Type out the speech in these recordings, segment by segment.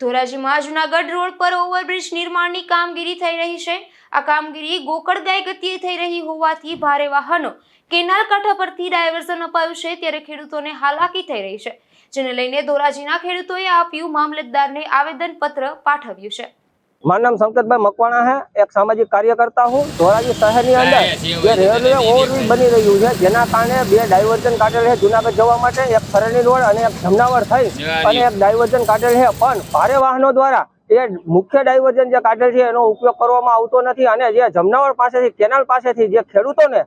ધોરાજીમાં Junagadh road પર overbridge નિર્માણની કામગીરી થઈ રહી છે. આ કામગીરી ગોકળગાય ગતિએ થઈ રહી હોવાથી ભારે વાહનો કેનાલ કાંઠા પરથી ડાયવર્ઝન અપાયું છે ત્યારે ખેડૂતોને હાલાકી થઈ રહી છે, જેને લઈને ધોરાજીના ખેડૂતોએ આપ્યું મામલતદારને આવેદનપત્ર પાઠવ્યું છે. મારું નામ શંકરભાઈ મકવાણા છે એક સામાજિક કાર્યકર્તા હું. ધોરાજી શહેરની અંદર જે રેલવે ઓવરબ્રિજ બની રહ્યું છે જેના કારણે બે ડાયવર્ઝન કાઢેલ છે જુનાગઢ જવા માટે. એક સરણી રોડ અને એક જમનાવર થઈ. અને એક ડાયવર્ઝન કાઢેલ છે. પણ ભારે વાહનો દ્વારા એ મુખ્ય ડાયવર્ઝન જે કાઢેલ છે એનો ઉપયોગ કરવામાં આવતો નથી. અને જે જમનાવર પાસેથી કેનાલ પાસેથી જે ખેડૂતોને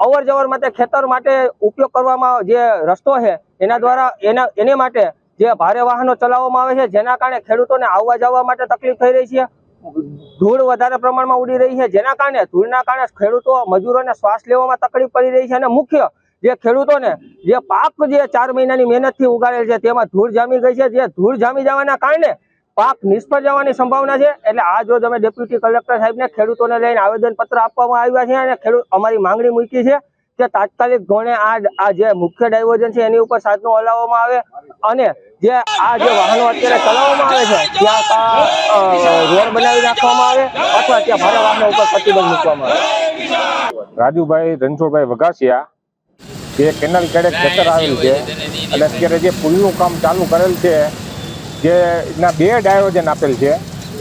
અવર જવર માટે ખેતર માટે ઉપયોગ કરવામાં જે રસ્તો છે એના દ્વારા એના એને માટે જે ભારે વાહનો ચલાવવામાં આવે છે જેના કારણે ખેડૂતોને આવવા જવા માટે તકલીફ થઈ રહી છે. ધૂળ વધારે પ્રમાણમાં ઉડી રહી છે. જેના કારણે, ધૂળના કારણે ખેડૂતો, મજૂરોને શ્વાસ લેવામાં તકલીફ પડી રહી છે અને મુખ્ય જે ખેડૂતોને જે પાક જે ચાર મહિનાની મહેનતથી ઉગાડેલ છે, તેમાં ધૂળ જામી ગઈ છે. જે ધૂળ જામી જવાના કારણે પાક નિષ્ફળ જવાની સંભાવના છે. એટલે આ જો અમે ડેપ્યુટી કલેક્ટર સાહેબને ખેડૂતોને લઈને આવેદનપત્ર આપવામાં આવ્યા છે અને ખેડૂત અમારી માંગણી મૂકી છે કે તાત્કાલિક ધોરણે આ જે મુખ્ય ડાયવર્ઝન છે એની ઉપર સાધનો હલાવવામાં આવે અને જે આ જે વાહનો અત્યારે ચલાવવામાં આવે છે, ત્યાં રોડ બનાવી નાખવામાં આવે અથવા ત્યાં ભારે વાહનો ઉપર પ્રતિબંધ મૂકવામાં આવે. રાજુભાઈ રણછોડભાઈ વઘાસિયા, જે કેનલ કેડે ખેતર આવેલ છે, અને અત્યારે જે પુલનું કામ ચાલુ કરેલ છે, જે એના બે ડાયોજન આપેલ છે,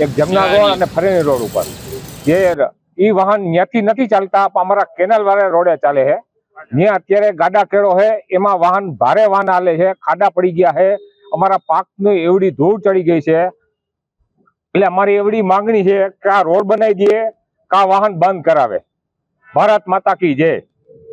એક જમના રોડ અને ફરેણી રોડ ઉપર. જે ઈ વાહન ત્યાંથી નથી ચાલતા અમારા કેનાલ વાળા રોડે ચાલે છે. ત્યાં અત્યારે ગાડા કેળો છે એમાં વાહન ભારે વાહન હાલે છે, ખાડા પડી ગયા છે અમારા પાકની એવડી ધૂળ ચડી ગઈ છે. એટલે અમારી એવડી માંગણી છે કે આ રોડ બનાવી દે કે આ વાહન બંધ કરાવે. ભારત માતા કી જય.